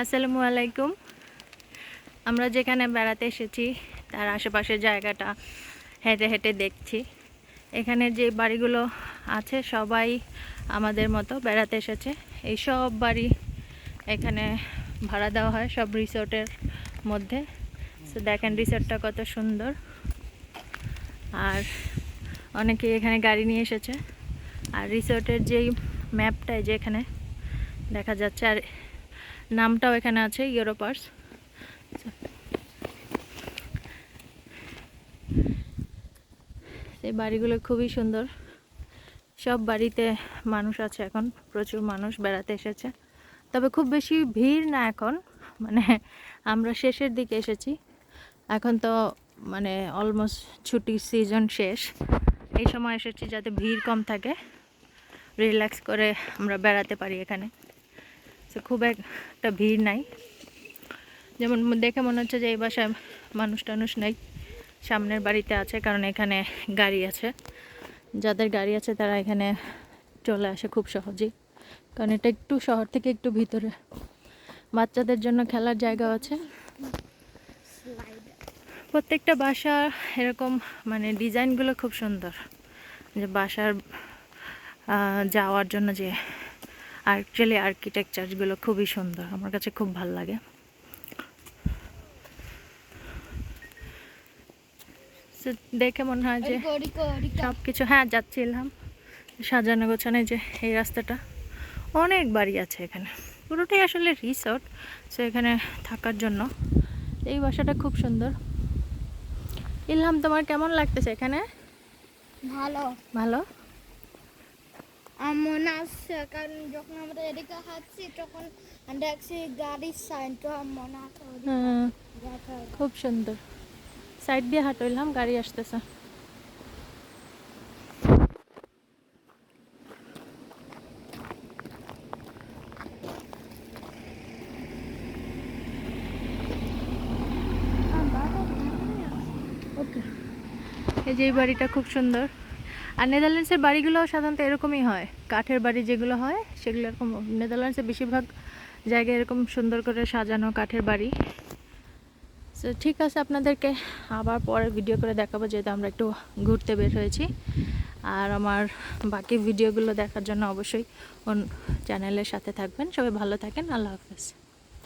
আসসালামু আলাইকুম। আমরা যেখানে বেড়াতে এসেছি, তার আশেপাশের জায়গাটা হেঁটে হেঁটে দেখছি। এখানে যে বাড়িগুলো আছে, সবাই আমাদের মতো বেড়াতে এসেছে। এই সব বাড়ি এখানে ভাড়া দেওয়া হয় সব রিসোর্টের মধ্যে। তো দেখেন রিসোর্টটা কত সুন্দর। আর অনেকে এখানে গাড়ি নিয়ে এসেছে। আর রিসোর্টের যেই ম্যাপটাই যে এখানে দেখা যাচ্ছে, আর নামটাও এখানে আছে ইউরোপার্স এই বাড়িগুলো খুবই সুন্দর। সব বাড়িতে মানুষ আছে এখন, প্রচুর মানুষ বেড়াতে এসেছে। তবে খুব বেশি ভিড় না এখন মানে আমরা শেষের দিকে এসেছি। এখন তো মানে অলমোস্ট ছুটির সিজন শেষ। এই সময় এসেছি যাতে ভিড় কম থাকে রিল্যাক্স করে আমরা বেড়াতে পারি এখানে। খুব একটা ভিড় নাই। যেমন দেখে মনে হচ্ছে যে এই বাসায় মানুষ টানুষ নেই। সামনের বাড়িতে আছে, কারণ এখানে গাড়ি আছে। যাদের গাড়ি আছে তারা এখানে চলে আসে খুব সহজেই। কারণ এটা একটু শহর থেকে একটু ভিতরে। বাচ্চাদের জন্য খেলার জায়গাও আছে। প্রত্যেকটা বাসা এরকম মানে ডিজাইনগুলো খুব সুন্দর। যে বাসার যাওয়ার জন্য যে অ্যাকচুয়ালি আর্কিটেকচারগুলো খুবই সুন্দর। আমার কাছে খুব ভালো লাগে। দেখে মনে হয় যে সব কিছু হ্যাঁ যাচ্ছিলাম। সাজানো গোছানো যে এই রাস্তাটা। অনেক বাড়ি আছে এখানে। পুরোটাই আসলে রিসোর্ট সো এখানে থাকার জন্য। এই বাসাটা খুব সুন্দর। ইলহাম তোমার কেমন লাগতেছে এখানে? ভালো। ভালো? মনে আসছে কারণ যখন আমরা এদিকে হাঁটছি তখন দেখছি গাড়ির সাইন তো মনে হ্যাঁ। খুব সুন্দর। সাইড দিয়ে হাঁটইলাম গাড়ি আসতেছে। এই যে এই বাড়িটা খুব সুন্দর। আর নেদারল্যান্ডসের বাড়িগুলো সাধারণত এরকমই হয়। কাঠের বাড়ি যেগুলো হয়, সেগুলো এরকম নেদারল্যান্ডসের বেশিরভাগ জায়গায় এরকম সুন্দর করে সাজানো কাঠের বাড়ি। তো ঠিক আছে, আপনাদেরকে আবার পরে ভিডিও করে দেখাবো, যেহেতু আমরা একটু ঘুরতে বের হয়েছি। আর আমার বাকি ভিডিওগুলো দেখার জন্য অবশ্যই চ্যানেলের সাথে থাকবেন। সবাই ভালো থাকেন, আল্লাহ হাফেজ।